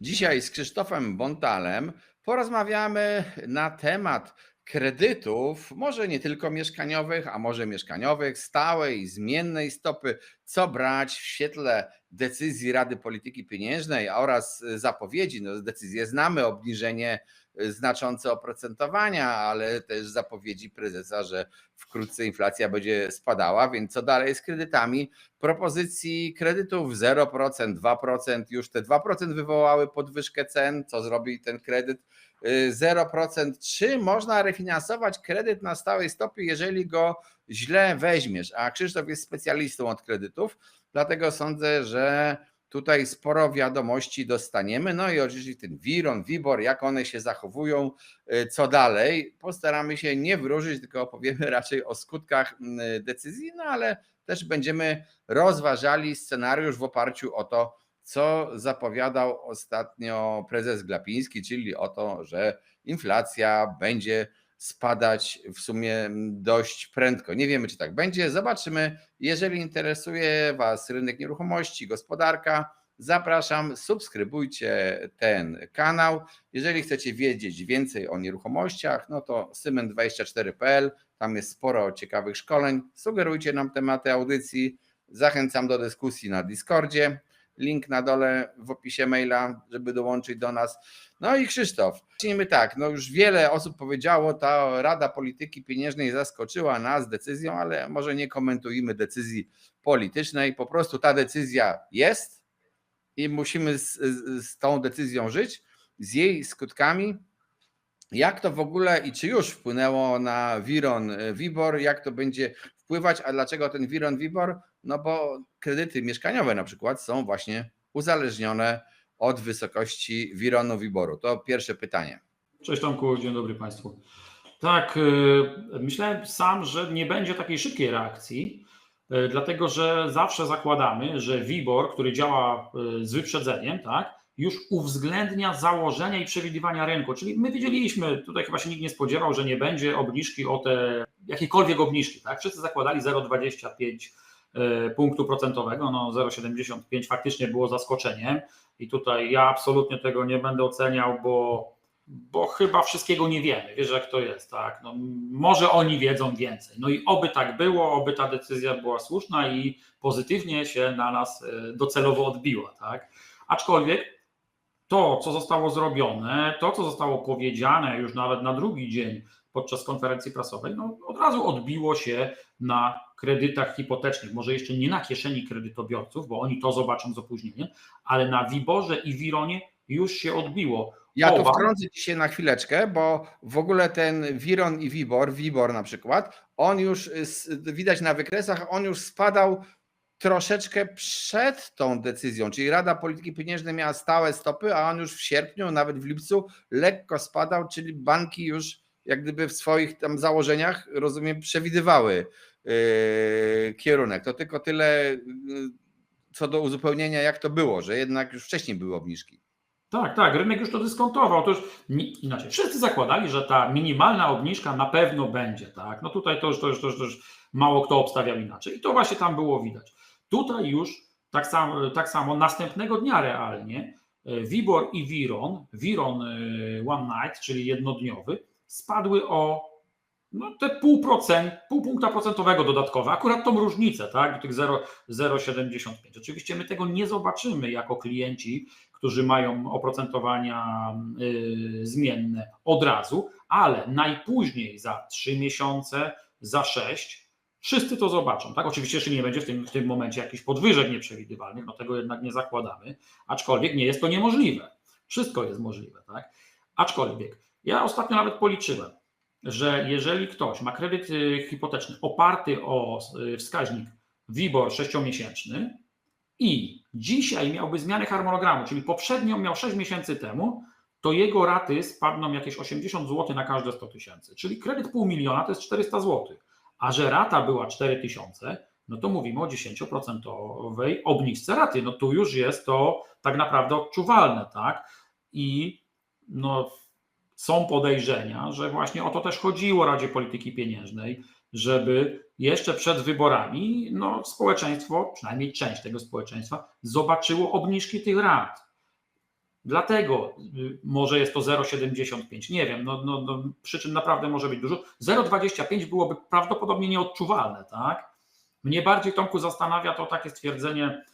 Dzisiaj z Krzysztofem Bontalem porozmawiamy na temat kredytów, może nie tylko mieszkaniowych, a może mieszkaniowych, stałej, zmiennej stopy, co brać w świetle decyzji Rady Polityki Pieniężnej oraz zapowiedzi. No, decyzje znamy, obniżenie znaczące oprocentowania, ale też zapowiedzi prezesa, że wkrótce inflacja będzie spadała, więc co dalej z kredytami? Propozycji kredytów 0%, 2%, już te 2% wywołały podwyżkę cen, co zrobi ten kredyt 0%. Czy można refinansować kredyt na stałej stopie, jeżeli go źle weźmiesz? A Krzysztof jest specjalistą od kredytów, dlatego sądzę, że Tutaj sporo wiadomości dostaniemy. No i oczywiście ten Wiron, Wibor, jak one się zachowują, y, co dalej. Postaramy się nie wróżyć, tylko opowiemy raczej o skutkach decyzji, no ale też będziemy rozważali scenariusz w oparciu o to, co zapowiadał ostatnio prezes Glapiński, czyli o to, że inflacja będzie spadać w sumie dość prędko. Nie wiemy, czy tak będzie. Zobaczymy. Jeżeli interesuje Was rynek nieruchomości, gospodarka, zapraszam, subskrybujcie ten kanał. Jeżeli chcecie wiedzieć więcej o nieruchomościach, no to symen24.pl, tam jest sporo ciekawych szkoleń. Sugerujcie nam tematy audycji. Zachęcam do dyskusji na Discordzie. Link na dole w opisie maila, żeby dołączyć do nas. No i Krzysztof, zacznijmy tak, no już wiele osób powiedziało, ta Rada Polityki Pieniężnej zaskoczyła nas decyzją, ale może nie komentujmy decyzji politycznej, po prostu ta decyzja jest i musimy z, z tą decyzją żyć, z jej skutkami. Jak to w ogóle i czy już wpłynęło na Wiron Wibor, jak to będzie wpływać, a dlaczego ten Wiron Wibor? No bo kredyty mieszkaniowe na przykład są właśnie uzależnione od wysokości Wironu Wiboru? To pierwsze pytanie. Cześć Tomku, dzień dobry Państwu. Tak, y, myślałem sam, że nie będzie takiej szybkiej reakcji, y, dlatego że zawsze zakładamy, że WIBOR, który działa y, z wyprzedzeniem, tak, już uwzględnia założenia i przewidywania rynku. Czyli my wiedzieliśmy, tutaj chyba się nikt nie spodziewał, że nie będzie obniżki o te jakiejkolwiek obniżki. Tak? Wszyscy zakładali 0,25 punktu procentowego, no 0,75 faktycznie było zaskoczeniem. I tutaj ja absolutnie tego nie będę oceniał, bo, bo chyba wszystkiego nie wiemy. Wiesz, jak to jest, tak? No, może oni wiedzą więcej. No i oby tak było, oby ta decyzja była słuszna i pozytywnie się na nas e, docelowo odbiła, tak? Aczkolwiek to, co zostało zrobione, to, co zostało powiedziane już nawet na drugi dzień podczas konferencji prasowej, no, od razu odbiło się na kredytach hipotecznych, może jeszcze nie na kieszeni kredytobiorców, bo oni to zobaczą z opóźnieniem, ale na Wiborze i Wironie już się odbiło. Ja tu wtrącę się na chwileczkę, bo w ogóle ten Wiron i Wibor, Wibor na przykład, on już widać na wykresach, on już spadał troszeczkę przed tą decyzją, czyli Rada Polityki Pieniężnej miała stałe stopy, a on już w sierpniu, nawet w lipcu lekko spadał, czyli banki już jak gdyby w swoich tam założeniach, rozumiem, przewidywały yy, kierunek. To tylko tyle yy, co do uzupełnienia, jak to było, że jednak już wcześniej były obniżki. Tak, tak, rynek już to dyskontował. To już inaczej. Wszyscy zakładali, że ta minimalna obniżka na pewno będzie, tak? No tutaj to już, to już, to już, to już mało kto obstawiał inaczej. I to właśnie tam było widać. Tutaj już tak samo, tak samo następnego dnia realnie Wibor e, i Wiron, Wiron e, One Night, czyli jednodniowy, spadły o no, te pół, procent, pół punkta procentowego dodatkowe, akurat tą różnicę, tak, do tych 0,75. Oczywiście my tego nie zobaczymy jako klienci, którzy mają oprocentowania y, zmienne od razu, ale najpóźniej za 3 miesiące, za 6, wszyscy to zobaczą. Tak? Oczywiście jeszcze nie będzie w tym, w tym momencie jakichś podwyżek nieprzewidywalnych, no tego jednak nie zakładamy, aczkolwiek nie jest to niemożliwe. Wszystko jest możliwe. Tak? Aczkolwiek ja ostatnio nawet policzyłem, że jeżeli ktoś ma kredyt y, hipoteczny oparty o y, wskaźnik WIBOR 6-miesięczny i dzisiaj miałby zmianę harmonogramu, czyli poprzednio miał 6 miesięcy temu, to jego raty spadną jakieś 80 zł na każde 100 tysięcy. Czyli kredyt pół miliona to jest 400 zł. A że rata była 4 tysiące, no to mówimy o 10% obniżce raty. No tu już jest to tak naprawdę odczuwalne, tak? I no są podejrzenia, że właśnie o to też chodziło Radzie Polityki Pieniężnej, żeby jeszcze przed wyborami no, społeczeństwo, przynajmniej część tego społeczeństwa, zobaczyło obniżki tych rat. Dlatego y, może jest to 0,75. Nie wiem, no, no, no, przyczyn naprawdę może być dużo. 0,25 byłoby prawdopodobnie nieodczuwalne, tak? Mnie bardziej, Tomku, zastanawia to takie stwierdzenie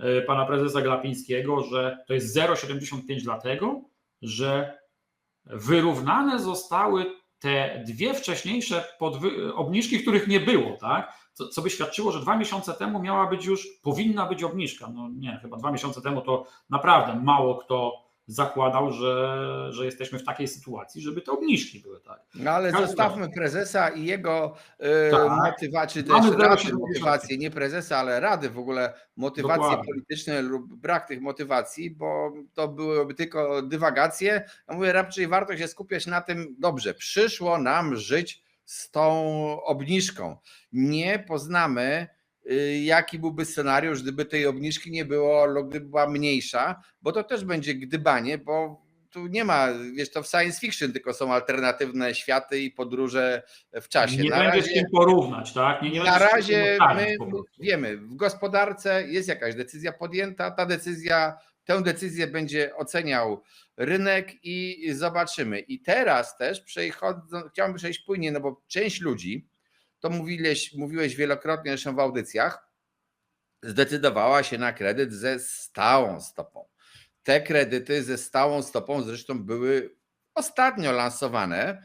y, pana prezesa Glapińskiego, że to jest 0,75 dlatego, że wyrównane zostały te dwie wcześniejsze podwy- obniżki, których nie było, tak? Co, co by świadczyło, że dwa miesiące temu miała być już, powinna być obniżka. No nie, chyba dwa miesiące temu to naprawdę mało kto zakładał, że, że jesteśmy w takiej sytuacji, żeby te obniżki były, tak? No ale Każdy zostawmy prezesa i jego e, Tak. motywację, czy Mamy też rady 0,75. motywację, nie prezesa, ale rady w ogóle, motywacje Dokładnie. polityczne lub brak tych motywacji, bo to byłyby tylko dywagacje. Ja mówię, raczej warto się skupiać na tym, dobrze, przyszło nam żyć z tą obniżką. Nie poznamy, y, jaki byłby scenariusz, gdyby tej obniżki nie było lub gdyby była mniejsza, bo to też będzie gdybanie, bo tu nie ma, wiesz, to w science fiction tylko są alternatywne światy i podróże w czasie. Nie Na będzie razie, z kim porównać, tak? Nie, nie na razie my wiemy, w gospodarce jest jakaś decyzja podjęta, ta decyzja, tę decyzję będzie oceniał rynek i zobaczymy. I teraz też przechodząc, chciałbym przejść płynnie, no bo część ludzi, to mówiłeś, mówiłeś wielokrotnie zresztą w audycjach, zdecydowała się na kredyt ze stałą stopą. Te kredyty ze stałą stopą zresztą były ostatnio lansowane,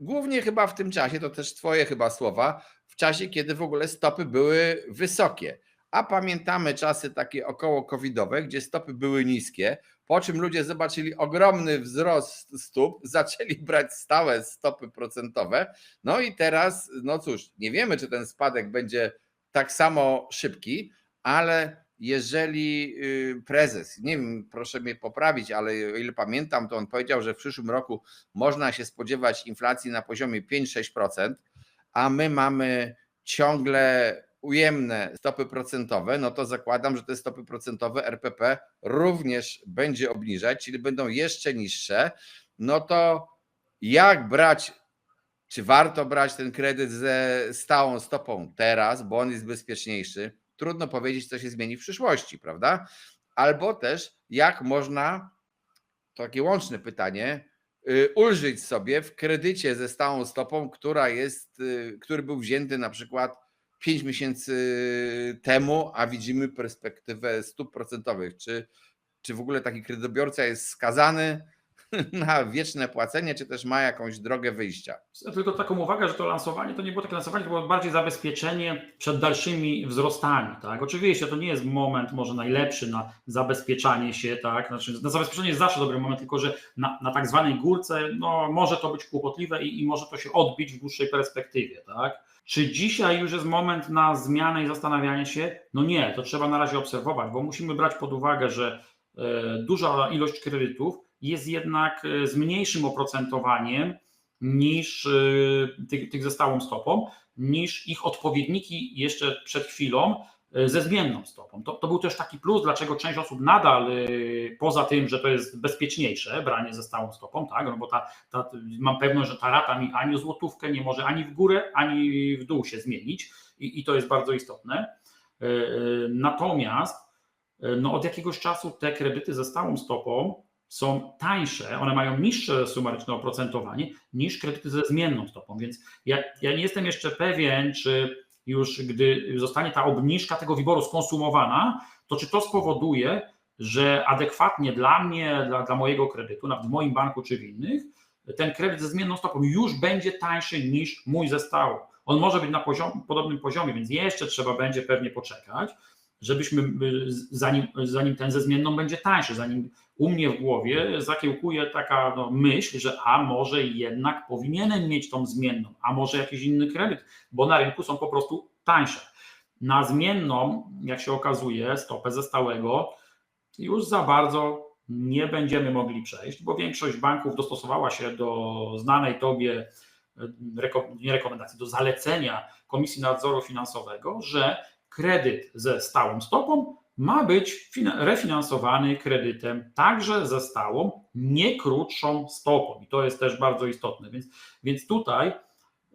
głównie chyba w tym czasie, to też Twoje chyba słowa, w czasie, kiedy w ogóle stopy były wysokie. A pamiętamy czasy takie około covidowe, gdzie stopy były niskie, po czym ludzie zobaczyli ogromny wzrost stóp, zaczęli brać stałe stopy procentowe. No i teraz, no cóż, nie wiemy, czy ten spadek będzie tak samo szybki, ale jeżeli y, prezes, nie wiem, proszę mnie poprawić, ale o ile pamiętam, to on powiedział, że w przyszłym roku można się spodziewać inflacji na poziomie 5-6%, a my mamy ciągle ujemne stopy procentowe, no to zakładam, że te stopy procentowe RPP również będzie obniżać, czyli będą jeszcze niższe. No to jak brać, czy warto brać ten kredyt ze stałą stopą teraz, bo on jest bezpieczniejszy? Trudno powiedzieć, co się zmieni w przyszłości, prawda? Albo też jak można, to takie łączne pytanie, y, ulżyć sobie w kredycie ze stałą stopą, która jest, y, który był wzięty na przykład 5 miesięcy temu, a widzimy perspektywę stóp procentowych. Czy, czy w ogóle taki kredytobiorca jest skazany na wieczne płacenie, czy też ma jakąś drogę wyjścia? Tylko taką uwagę, że to lansowanie to nie było takie lansowanie, to było bardziej zabezpieczenie przed dalszymi wzrostami. Tak? Oczywiście to nie jest moment może najlepszy na zabezpieczanie się, tak? Znaczy, na zabezpieczenie jest zawsze dobry moment, tylko że na, na tak zwanej górce no, może to być kłopotliwe i, i może to się odbić w dłuższej perspektywie. Tak? Czy dzisiaj już jest moment na zmianę i zastanawianie się? No nie, to trzeba na razie obserwować, bo musimy brać pod uwagę, że e, duża ilość kredytów jest jednak e, z mniejszym oprocentowaniem niż e, tych, tych ze stałą stopą, niż ich odpowiedniki jeszcze przed chwilą e, ze zmienną stopą. To, to był też taki plus, dlaczego część osób nadal, poza tym, że to jest bezpieczniejsze branie ze stałą stopą, tak, no bo ta, ta, mam pewność, że ta rata mi ani o złotówkę nie może ani w górę, ani w dół się zmienić i, i to jest bardzo istotne. Natomiast no od jakiegoś czasu te kredyty ze stałą stopą są tańsze, one mają niższe sumaryczne oprocentowanie niż kredyty ze zmienną stopą, więc ja, ja nie jestem jeszcze pewien, czy już gdy zostanie ta obniżka tego wyboru skonsumowana, to czy to spowoduje, że adekwatnie dla mnie, dla, dla mojego kredytu, nawet w moim banku czy w innych, ten kredyt ze zmienną stopą już będzie tańszy niż mój ze stałą. On może być na poziom, podobnym poziomie, więc jeszcze trzeba będzie pewnie poczekać, żebyśmy, y, zanim, zanim ten ze zmienną będzie tańszy, zanim u mnie w głowie zakiełkuje taka no, myśl, że a może jednak powinienem mieć tą zmienną, a może jakiś inny kredyt, bo na rynku są po prostu tańsze. Na zmienną, jak się okazuje, stopę ze stałego już za bardzo nie będziemy mogli przejść, bo większość banków dostosowała się do znanej tobie reko- nie rekomendacji, do zalecenia Komisji Nadzoru Finansowego, że kredyt ze stałą stopą ma być fina- refinansowany kredytem także ze stałą, nie krótszą stopą. I to jest też bardzo istotne. Więc, więc tutaj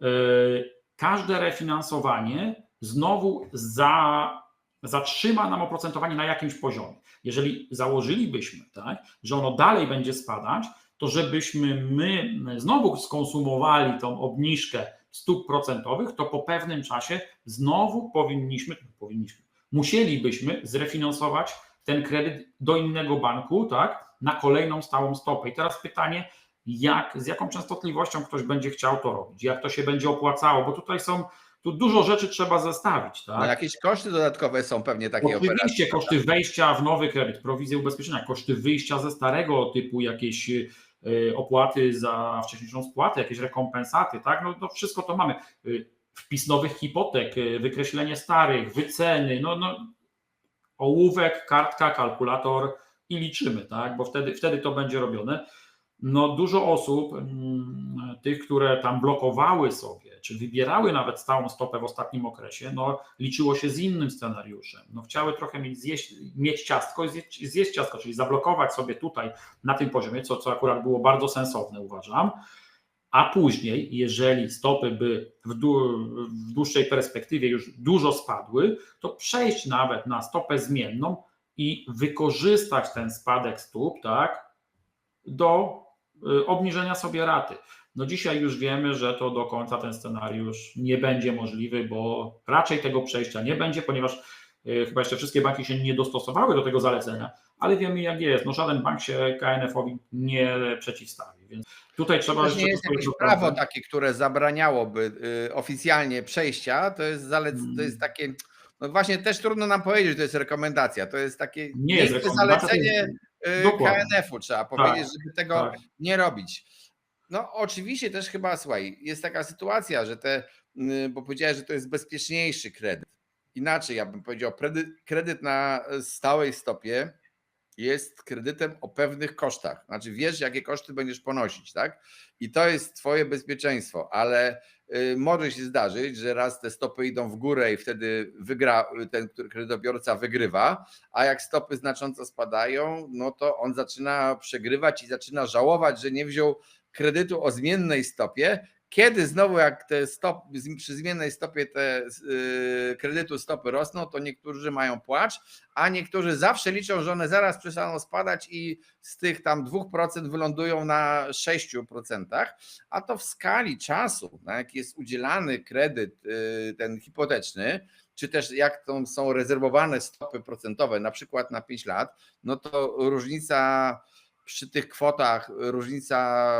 yy, każde refinansowanie znowu za, zatrzyma nam oprocentowanie na jakimś poziomie. jeżeli założylibyśmy, tak, że ono dalej będzie spadać, to żebyśmy my znowu skonsumowali tą obniżkę stóp procentowych, to po pewnym czasie znowu powinniśmy, powinniśmy, musielibyśmy zrefinansować ten kredyt do innego banku, tak, na kolejną stałą stopę. I teraz pytanie, jak, z jaką częstotliwością ktoś będzie chciał to robić, jak to się będzie opłacało, bo tutaj są, tu dużo rzeczy trzeba zestawić, tak. No jakieś koszty dodatkowe są pewnie operacji. Oczywiście koszty wejścia w nowy kredyt, prowizje ubezpieczenia, koszty wyjścia ze starego typu jakieś opłaty za wcześniejszą spłatę, jakieś rekompensaty, tak? No, no wszystko to mamy. Y, Wpis nowych hipotek, y, wykreślenie starych, wyceny, no, no ołówek, kartka, kalkulator i liczymy, tak? Bo wtedy, wtedy to będzie robione. No dużo osób, mm, tych, które tam blokowały sobie, czy wybierały nawet stałą stopę w ostatnim okresie, no liczyło się z innym scenariuszem. No chciały trochę mieć, zjeść, mieć ciastko i zjeść, zjeść ciastko, czyli zablokować sobie tutaj na tym poziomie, co, co akurat było bardzo sensowne uważam, a później, jeżeli stopy by w, w dłuższej perspektywie już dużo spadły, to przejść nawet na stopę zmienną i wykorzystać ten spadek stóp, tak, do y, obniżenia sobie raty. No dzisiaj już wiemy, że to do końca ten scenariusz nie będzie możliwy, bo raczej tego przejścia nie będzie, ponieważ y, chyba jeszcze wszystkie banki się nie dostosowały do tego zalecenia, ale wiemy jak jest. No żaden bank się KNF-owi nie przeciwstawi, więc tutaj trzeba Też nie jest jakieś prawo takie, które zabraniałoby y, oficjalnie przejścia, to jest, zalec, to Mm. jest takie, no właśnie też trudno nam powiedzieć, że to jest rekomendacja, to jest takie Nie jest to zalecenie y. KNF-u, trzeba powiedzieć, żeby tego tak. nie robić. No oczywiście też chyba, słuchaj, jest taka sytuacja, że te, y, bo powiedziałeś, że to jest bezpieczniejszy kredyt. Inaczej, ja bym powiedział, kredyt, kredyt na stałej stopie jest kredytem o pewnych kosztach. Znaczy wiesz, jakie koszty będziesz ponosić, tak? I to jest twoje bezpieczeństwo, ale y, może się zdarzyć, że raz te stopy idą w górę i wtedy wygra ten, który kredytobiorca wygrywa, a jak stopy znacząco spadają, no to on zaczyna przegrywać i zaczyna żałować, że nie wziął kredytu o zmiennej stopie, kiedy znowu jak te stop, przy zmiennej stopie te y, kredytu stopy rosną, to niektórzy mają płacz, a niektórzy zawsze liczą, że one zaraz przestaną spadać i z tych tam 2% wylądują na 6%, a to w skali czasu, na jaki jest udzielany kredyt y, ten hipoteczny, czy też jak to są rezerwowane stopy procentowe, na przykład na 5 lat, no to różnica przy tych kwotach, różnica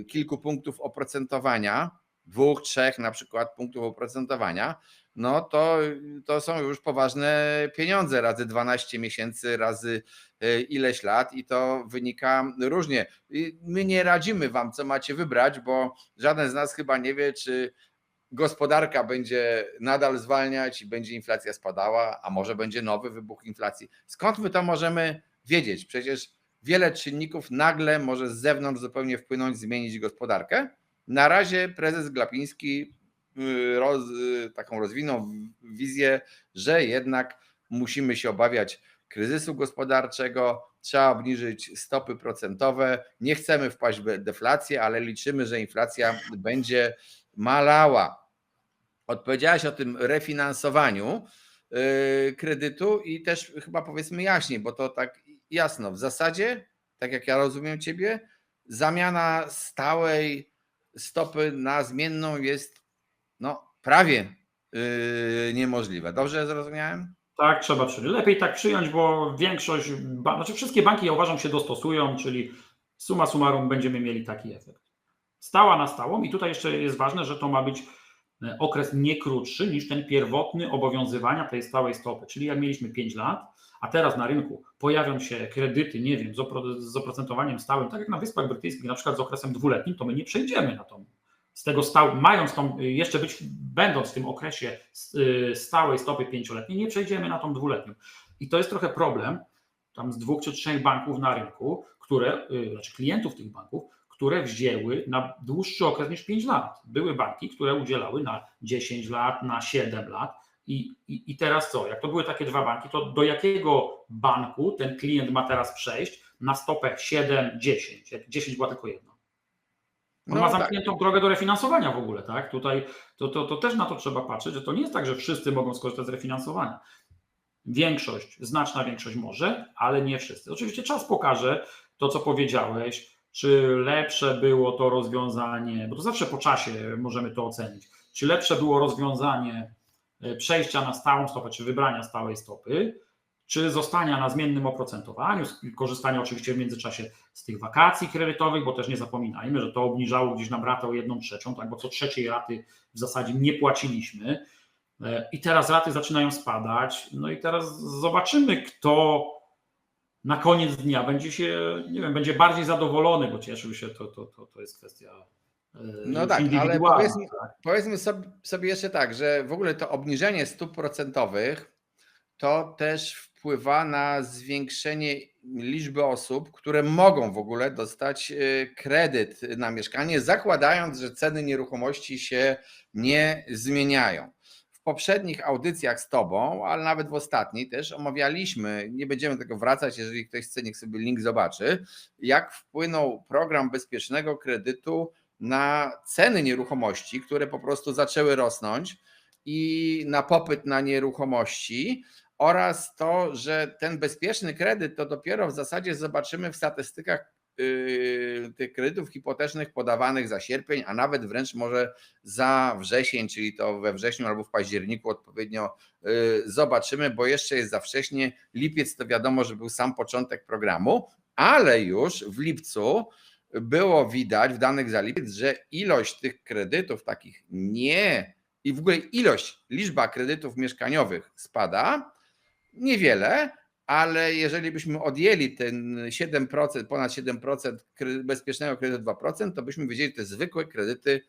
y, kilku punktów oprocentowania, dwóch, trzech na przykład punktów oprocentowania, no to, to są już poważne pieniądze razy 12 miesięcy, razy y, ileś lat i to wynika różnie. My nie radzimy wam, co macie wybrać, bo żaden z nas chyba nie wie, czy gospodarka będzie nadal zwalniać i będzie inflacja spadała, a może będzie nowy wybuch inflacji. Skąd my to możemy wiedzieć? Przecież wiele czynników nagle może z zewnątrz zupełnie wpłynąć, zmienić gospodarkę. Na razie prezes Glapiński y, roz, y, taką rozwinął wizję, że jednak musimy się obawiać kryzysu gospodarczego, trzeba obniżyć stopy procentowe. Nie chcemy wpaść w deflację, ale liczymy, że inflacja będzie malała. Odpowiedziałaś o tym refinansowaniu yy, kredytu i też chyba powiedzmy jaśniej, bo to tak jasno. W zasadzie, tak jak ja rozumiem Ciebie, zamiana stałej stopy na zmienną jest no, prawie yy, niemożliwa. Dobrze zrozumiałem? Tak, trzeba przyjąć. Lepiej tak przyjąć, bo większość, znaczy wszystkie banki, ja uważam, się dostosują, czyli suma summarum będziemy mieli taki efekt. Stała na stałą i tutaj jeszcze jest ważne, że to ma być e, okres nie krótszy niż ten pierwotny obowiązywania tej stałej stopy, czyli jak mieliśmy 5 lat, a teraz na rynku pojawią się kredyty, nie wiem, z, opro, z oprocentowaniem stałym, tak jak na Wyspach Brytyjskich, na przykład z okresem dwuletnim, to my nie przejdziemy na tą z tego stał, mając tą, jeszcze być, będąc w tym okresie y, stałej stopy pięcioletniej, nie przejdziemy na tą dwuletnią. I to jest trochę problem tam z dwóch czy trzech banków na rynku, które, y, znaczy klientów tych banków, które wzięły na dłuższy okres niż 5 lat. Były banki, które udzielały na 10 lat, na 7 lat. I, i, I teraz co? Jak to były takie dwa banki, to do jakiego banku ten klient ma teraz przejść na stopę 7, 10? Jak 10 była tylko jedna. On No ma tak. zamkniętą drogę do refinansowania w ogóle, tak? Tutaj to, to, to też na to trzeba patrzeć, że to nie jest tak, że wszyscy mogą skorzystać z refinansowania. Większość, znaczna większość może, ale nie wszyscy. Oczywiście czas pokaże to, co powiedziałeś, czy lepsze było to rozwiązanie, bo to zawsze po czasie możemy to ocenić, czy lepsze było rozwiązanie przejścia na stałą stopę, czy wybrania stałej stopy, czy zostania na zmiennym oprocentowaniu, korzystania oczywiście w międzyczasie z tych wakacji kredytowych, bo też nie zapominajmy, że to obniżało gdzieś nam ratę o jedną trzecią, tak, bo co trzeciej raty w zasadzie nie płaciliśmy. E, i teraz raty zaczynają spadać, no i teraz zobaczymy, kto na koniec dnia będzie się, nie wiem, będzie bardziej zadowolony, bo cieszył się, to, to, to, to jest kwestia e, No już tak, ale powiedzmy, tak. powiedzmy sobie, sobie jeszcze tak, że w ogóle to obniżenie stóp procentowych to też wpływa na zwiększenie liczby osób, które mogą w ogóle dostać e, kredyt na mieszkanie, zakładając, że ceny nieruchomości się nie zmieniają. W poprzednich audycjach z Tobą, ale nawet w ostatniej też omawialiśmy, nie będziemy tego wracać, jeżeli ktoś chce, niech sobie link zobaczy, jak wpłynął program bezpiecznego kredytu na ceny nieruchomości, które po prostu zaczęły rosnąć i na popyt na nieruchomości oraz to, że ten bezpieczny kredyt to dopiero w zasadzie zobaczymy w statystykach yy, tych kredytów hipotecznych podawanych za sierpień, a nawet wręcz może za wrzesień, czyli to we wrześniu albo w październiku odpowiednio yy, zobaczymy, bo jeszcze jest za wcześnie. Lipiec to wiadomo, że był sam początek programu, ale już w lipcu było widać w danych za lipiec, że ilość tych kredytów takich nie i w ogóle ilość, liczba kredytów mieszkaniowych spada niewiele, ale jeżeli byśmy odjęli ten 7%, ponad 7% kre- bezpiecznego kredytu 2%, to byśmy wiedzieli, że te zwykłe kredyty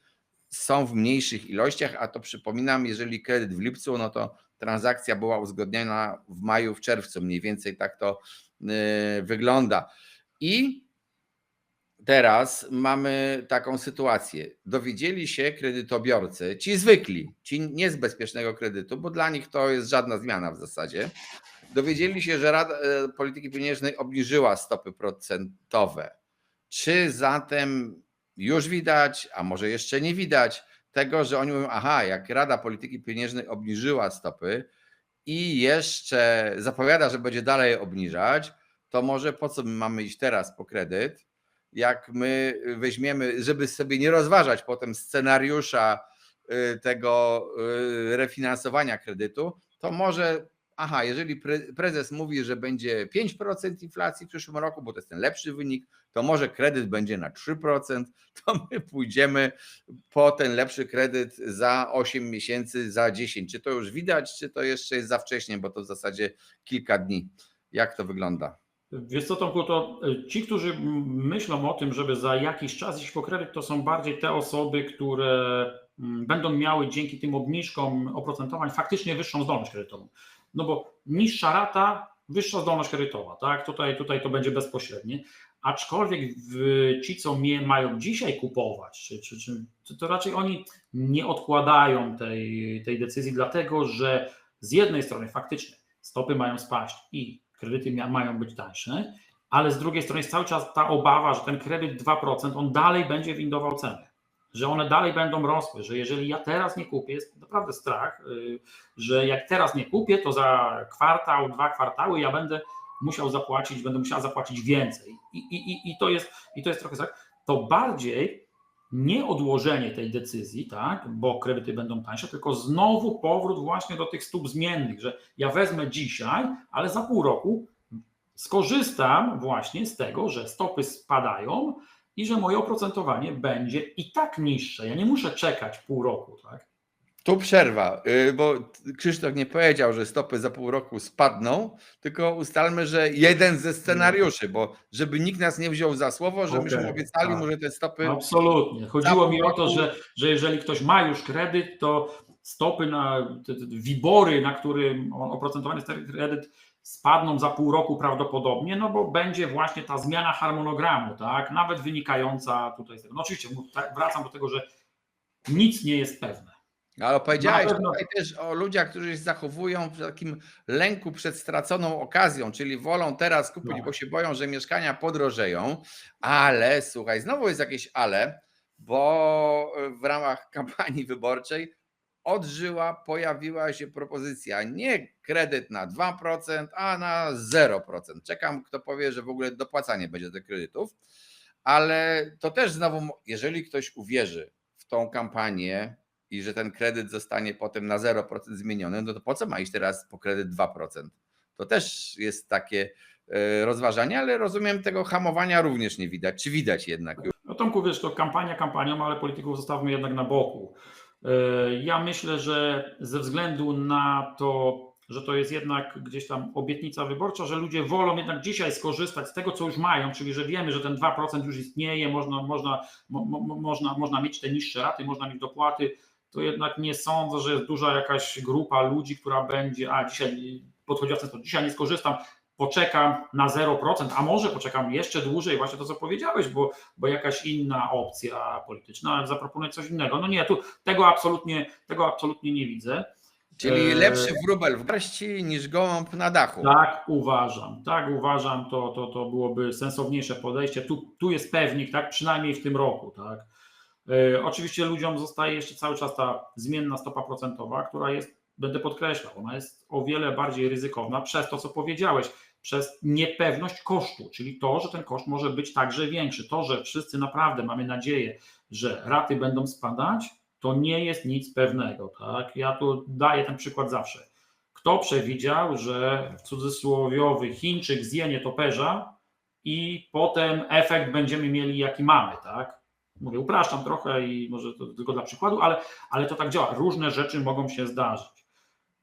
są w mniejszych ilościach, a to przypominam, jeżeli kredyt w lipcu, no to transakcja była uzgodniona w maju, w czerwcu, mniej więcej tak to yy, wygląda. I teraz mamy taką sytuację. Dowiedzieli się kredytobiorcy, ci zwykli, ci nie z bezpiecznego kredytu, bo dla nich to jest żadna zmiana w zasadzie. Dowiedzieli się, że Rada e, Polityki Pieniężnej obniżyła stopy procentowe. Czy zatem już widać, a może jeszcze nie widać tego, że oni mówią, aha, jak Rada Polityki Pieniężnej obniżyła stopy i jeszcze zapowiada, że będzie dalej obniżać, to może po co my mamy iść teraz po kredyt, jak my weźmiemy, żeby sobie nie rozważać potem scenariusza y, tego y, refinansowania kredytu, to może, aha, jeżeli pre- prezes mówi, że będzie 5% inflacji w przyszłym roku, bo to jest ten lepszy wynik, to może kredyt będzie na 3%, to my pójdziemy po ten lepszy kredyt za 8 miesięcy, za 10. Czy to już widać, czy to jeszcze jest za wcześnie, bo to w zasadzie kilka dni. Jak to wygląda? Wiesz co, Tomku, to y, ci, którzy myślą o tym, żeby za jakiś czas iść po kredyt, to są bardziej te osoby, które będą miały dzięki tym obniżkom oprocentowań faktycznie wyższą zdolność kredytową. No bo niższa rata, wyższa zdolność kredytowa, tak? Tutaj, tutaj to będzie bezpośrednie. Aczkolwiek w, ci, co mnie mają dzisiaj kupować, czy, czy, czy, to raczej oni nie odkładają tej, tej decyzji, dlatego że z jednej strony faktycznie stopy mają spaść i kredyty mają być tańsze, ale z drugiej strony jest cały czas ta obawa, że ten kredyt 2% on dalej będzie windował cenę, że one dalej będą rosły, że jeżeli ja teraz nie kupię, jest naprawdę strach, y, że jak teraz nie kupię, to za kwartał, dwa kwartały ja będę musiał zapłacić, będę musiała zapłacić więcej. I, i, i, to, jest, i to jest trochę tak, to bardziej nie odłożenie tej decyzji, tak, bo kredyty będą tańsze, tylko znowu powrót właśnie do tych stóp zmiennych, że ja wezmę dzisiaj, ale za pół roku skorzystam właśnie z tego, że stopy spadają i że moje oprocentowanie będzie i tak niższe. Ja nie muszę czekać pół roku, tak? Tu przerwa, y, bo Krzysztof nie powiedział, że stopy za pół roku spadną, tylko ustalmy, że jeden ze scenariuszy, bo żeby nikt nas nie wziął za słowo, że myśmy Okej, obiecali tak. mu, że te stopy. Absolutnie. Chodziło mi o to, że, że jeżeli ktoś ma już kredyt, to stopy na te, te wibory, na którym on oprocentowany jest kredyt, spadną za pół roku prawdopodobnie, no bo będzie właśnie ta zmiana harmonogramu, tak? Nawet wynikająca tutaj z tego. No oczywiście tak, wracam do tego, że nic nie jest pewne. Ale powiedziałeś tutaj też o ludziach, którzy się zachowują w takim lęku przed straconą okazją, czyli wolą teraz kupić, Tak. bo się boją, że mieszkania podrożeją, ale słuchaj, znowu jest jakieś ale, bo w ramach kampanii wyborczej odżyła, pojawiła się propozycja nie kredyt na 2%, a na 0%. Czekam, kto powie, że w ogóle dopłacanie będzie do kredytów, ale to też znowu, jeżeli ktoś uwierzy w tą kampanię i że ten kredyt zostanie potem na 0% zmieniony, no to po co ma iść teraz po kredyt 2%? To też jest takie e, rozważanie, ale rozumiem, tego hamowania również nie widać. Czy widać jednak? No Tomku, wiesz, to kampania kampanią, ale polityków zostawmy jednak na boku. E, Ja myślę, że ze względu na to, że to jest jednak gdzieś tam obietnica wyborcza, że ludzie wolą jednak dzisiaj skorzystać z tego, co już mają, czyli że wiemy, że ten 2% już istnieje, można, można, mo, mo, można, można mieć te niższe raty, można mieć dopłaty, to jednak nie sądzę, że jest duża jakaś grupa ludzi, która będzie, a dzisiaj podchodziła w ten sposób, dzisiaj nie skorzystam, poczekam na 0%, a może poczekam jeszcze dłużej, właśnie to, co powiedziałeś, bo, bo jakaś inna opcja polityczna zaproponuje coś innego. No nie, tu tego absolutnie, tego absolutnie nie widzę. Czyli E, lepszy wróbel w garści niż gołąb na dachu. Tak uważam, tak uważam, to, to, to byłoby sensowniejsze podejście. Tu, tu jest pewnik, tak, przynajmniej w tym roku, tak. E, oczywiście ludziom zostaje jeszcze cały czas ta zmienna stopa procentowa, która jest, będę podkreślał, ona jest o wiele bardziej ryzykowna przez to, co powiedziałeś, przez niepewność kosztu, czyli to, że ten koszt może być także większy. To, że wszyscy naprawdę mamy nadzieję, że raty będą spadać, to nie jest nic pewnego. Tak? Ja tu daję ten przykład zawsze. Kto przewidział, że w cudzysłowiowy Chińczyk zje nietoperza i potem efekt będziemy mieli, jaki mamy, tak? Mówię, upraszczam trochę i może to tylko dla przykładu, ale, ale to tak działa. Różne rzeczy mogą się zdarzyć.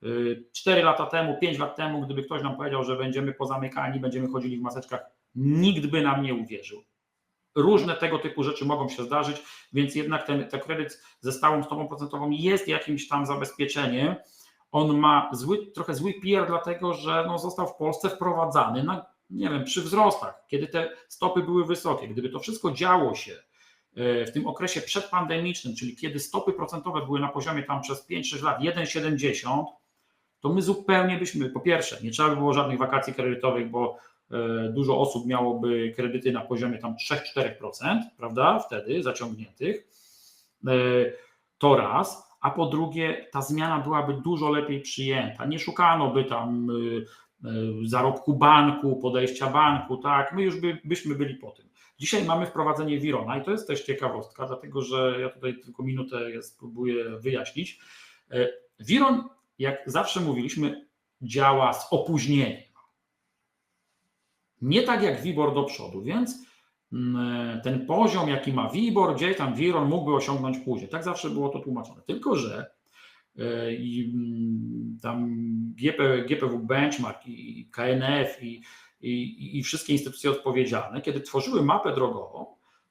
Yy, Cztery lata temu, pięć lat temu, gdyby ktoś nam powiedział, że będziemy pozamykani, będziemy chodzili w maseczkach, nikt by nam nie uwierzył. Różne tego typu rzeczy mogą się zdarzyć, więc jednak ten, ten kredyt ze stałą stopą procentową jest jakimś tam zabezpieczeniem. On ma zły, trochę zły PR, dlatego że no, został w Polsce wprowadzany na, nie wiem, przy wzrostach, kiedy te stopy były wysokie. Gdyby to wszystko działo się w tym okresie przedpandemicznym, czyli kiedy stopy procentowe były na poziomie tam przez 5-6 lat 1,70, to my zupełnie byśmy, po pierwsze, nie trzeba by było żadnych wakacji kredytowych, bo e, dużo osób miałoby kredyty na poziomie tam 3-4%, prawda, wtedy zaciągniętych. E, To raz, a po drugie ta zmiana byłaby dużo lepiej przyjęta. Nie szukano by tam e, e, zarobku banku, podejścia banku, tak, my już by, byśmy byli po tym. Dzisiaj mamy wprowadzenie Wirona i to jest też ciekawostka, dlatego że ja tutaj tylko minutę spróbuję wyjaśnić. E, Wiron, jak zawsze mówiliśmy, działa z opóźnieniem. Nie tak jak WIBOR do przodu, więc mm, ten poziom, jaki ma WIBOR, gdzie tam Wiron mógłby osiągnąć później. Tak zawsze było to tłumaczone. Tylko, że e, i mm, tam GP, GPW Benchmark i KNF i, i, i wszystkie instytucje odpowiedzialne, kiedy tworzyły mapę drogową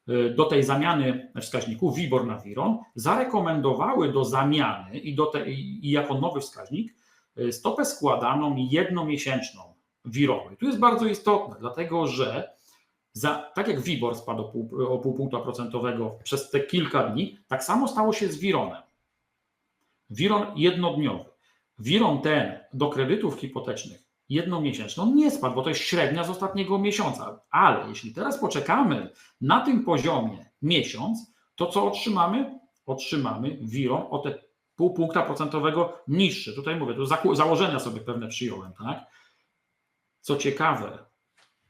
e, do tej zamiany wskaźniku WIBOR na WIRON, zarekomendowały do zamiany i, do te, i jako nowy wskaźnik e, stopę składaną jednomiesięczną WIRONu. I tu jest bardzo istotne, dlatego że za, tak jak WIBOR spadł o pół, o pół punkta procentowego przez te kilka dni, tak samo stało się z WIRONem. WIRON jednodniowy. WIRON ten do kredytów hipotecznych jednomiesięczny, on nie spadł, bo to jest średnia z ostatniego miesiąca. Ale jeśli teraz poczekamy na tym poziomie miesiąc, to co otrzymamy? Otrzymamy WIRON o te pół punkta procentowego niższy. Tutaj mówię, tu założenia sobie pewne przyjąłem, tak? Co ciekawe,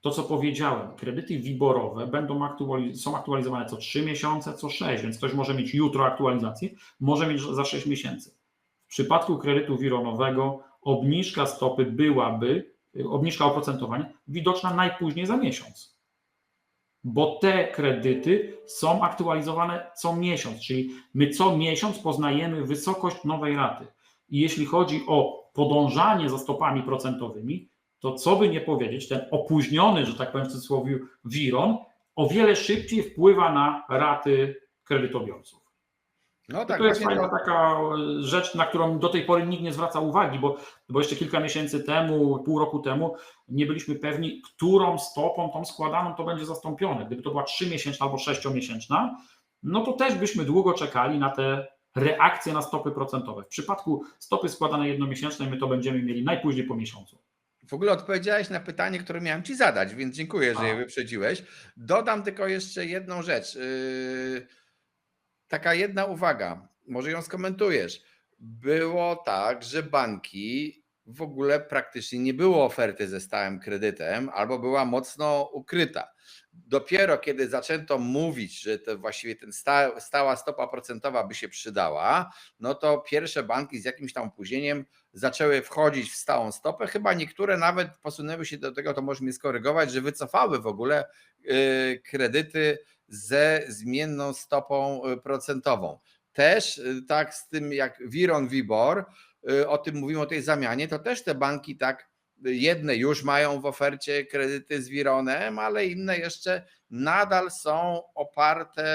to co powiedziałem, kredyty wiborowe będą aktualiz- są aktualizowane co 3 miesiące, co 6, więc ktoś może mieć jutro aktualizację, może mieć za 6 miesięcy. W przypadku kredytu wironowego obniżka stopy byłaby, obniżka oprocentowania widoczna najpóźniej za miesiąc. Bo te kredyty są aktualizowane co miesiąc, czyli my co miesiąc poznajemy wysokość nowej raty. I jeśli chodzi o podążanie za stopami procentowymi, to co by nie powiedzieć, ten opóźniony, że tak powiem w cudzysłowie, wiron o wiele szybciej wpływa na raty kredytobiorców. No tak, to jest fajna to- taka e, rzecz, na którą do tej pory nikt nie zwraca uwagi, bo, bo jeszcze kilka miesięcy temu, pół roku temu nie byliśmy pewni, którą stopą tą składaną to będzie zastąpione. Gdyby to była 3-miesięczna albo 6-miesięczna, no to też byśmy długo czekali na te reakcje na stopy procentowe. W przypadku stopy składanej jednomiesięcznej my to będziemy mieli najpóźniej po miesiącu. W ogóle odpowiedziałeś na pytanie, które miałem Ci zadać, więc dziękuję, że je wyprzedziłeś. Dodam tylko jeszcze jedną rzecz. Yy, Taka jedna uwaga, może ją skomentujesz. było tak, że banki w ogóle praktycznie nie było oferty ze stałym kredytem albo była mocno ukryta. Dopiero kiedy zaczęto mówić, że to właściwie ten sta, stała stopa procentowa by się przydała, no to pierwsze banki z jakimś tam opóźnieniem zaczęły wchodzić w stałą stopę. Chyba niektóre nawet posunęły się do tego, to może mnie skorygować, że wycofały w ogóle y, kredyty ze zmienną stopą y, procentową. Też y, tak z tym jak Wiron Wibor, y, o tym mówimy o tej zamianie, to też te banki tak jedne już mają w ofercie kredyty z Wironem, ale inne jeszcze nadal są oparte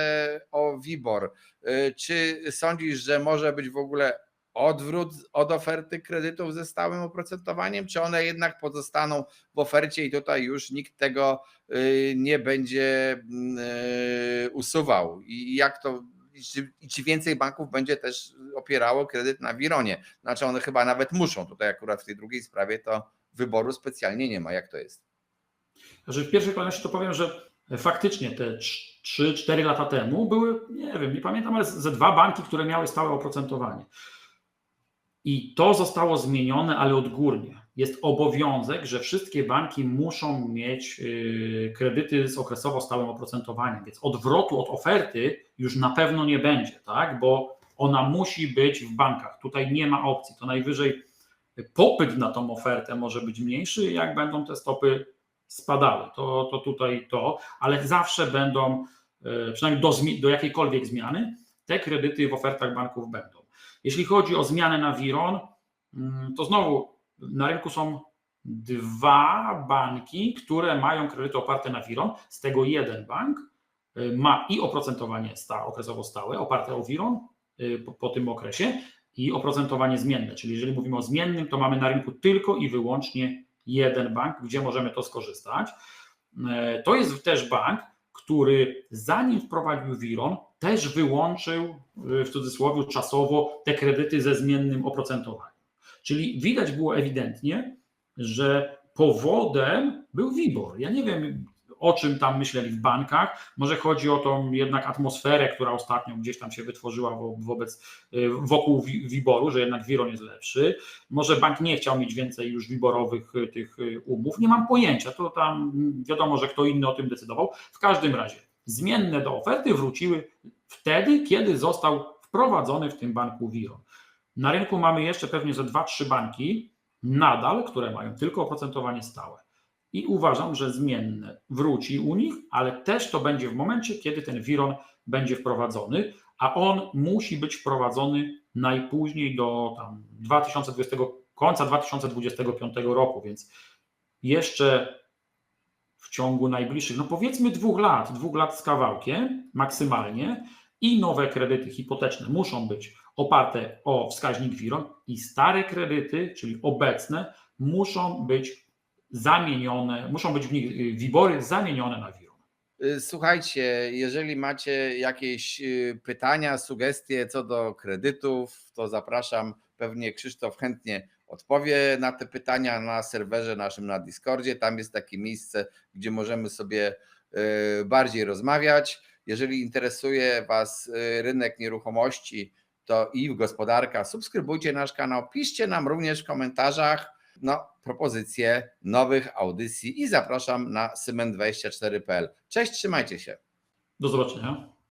o Wibor. Y, Czy sądzisz, że może być w ogóle odwrót od oferty kredytów ze stałym oprocentowaniem, czy one jednak pozostaną w ofercie i tutaj już nikt tego y, nie będzie y, usuwał? I jak to czy, czy więcej banków będzie też opierało kredyt na Wironie? Znaczy one chyba nawet muszą. Tutaj akurat w tej drugiej sprawie to wyboru specjalnie nie ma. Jak to jest? Że w pierwszej kolejności to powiem, że faktycznie te 3-4 lata temu były, nie wiem, nie pamiętam, ale ze dwa banki, które miały stałe oprocentowanie. I to zostało zmienione, ale odgórnie. Jest obowiązek, że wszystkie banki muszą mieć yy, kredyty z okresowo stałym oprocentowaniem, więc odwrotu od oferty już na pewno nie będzie, tak? Bo ona musi być w bankach. Tutaj nie ma opcji. To najwyżej popyt na tą ofertę może być mniejszy, jak będą te stopy spadały. To, to tutaj to, ale zawsze będą, yy, przynajmniej do, do jakiejkolwiek zmiany, te kredyty w ofertach banków będą. Jeśli chodzi o zmianę na Wiron, mm, to znowu na rynku są dwa banki, które mają kredyty oparte na Wiron. Z tego jeden bank y, ma i oprocentowanie sta, okresowo stałe, oparte o Wiron y, po, po tym okresie i oprocentowanie zmienne. Czyli jeżeli mówimy o zmiennym, to mamy na rynku tylko i wyłącznie jeden bank, gdzie możemy to skorzystać. E, To jest też bank, który zanim wprowadził Wiron, też wyłączył y, w cudzysłowie czasowo te kredyty ze zmiennym oprocentowaniem. Czyli widać było ewidentnie, że powodem był WIBOR. Ja nie wiem, o czym tam myśleli w bankach. Może chodzi o tą jednak atmosferę, która ostatnio gdzieś tam się wytworzyła wo- wobec, y, wokół wi- WIBORu, że jednak WIRON jest lepszy. Może bank nie chciał mieć więcej już WIBORowych y, tych y, umów. Nie mam pojęcia. To tam wiadomo, że kto inny o tym decydował. W każdym razie zmienne do oferty wróciły wtedy, kiedy został wprowadzony w tym banku WIRON. Na rynku mamy jeszcze pewnie ze 2-3 banki nadal, które mają tylko oprocentowanie stałe. I uważam, że zmienne wróci u nich, ale też to będzie w momencie, kiedy ten Wiron będzie wprowadzony, a on musi być wprowadzony najpóźniej do tam 2020, końca 2025 roku, więc jeszcze w ciągu najbliższych, no powiedzmy dwóch lat, dwóch lat z kawałkiem maksymalnie i nowe kredyty hipoteczne muszą być oparte o wskaźnik WIRON i stare kredyty, czyli obecne, muszą być zamienione, muszą być w nich y, WIBORy zamienione na WIRON. Y, Słuchajcie, jeżeli macie jakieś y, pytania, sugestie co do kredytów, to zapraszam. Pewnie Krzysztof chętnie odpowie na te pytania na serwerze naszym na Discordzie. Tam jest takie miejsce, gdzie możemy sobie bardziej rozmawiać. Jeżeli interesuje Was rynek nieruchomości to i gospodarka, subskrybujcie nasz kanał, piszcie nam również w komentarzach no, propozycje nowych audycji i zapraszam na symen24.pl. Cześć, trzymajcie się. Do zobaczenia.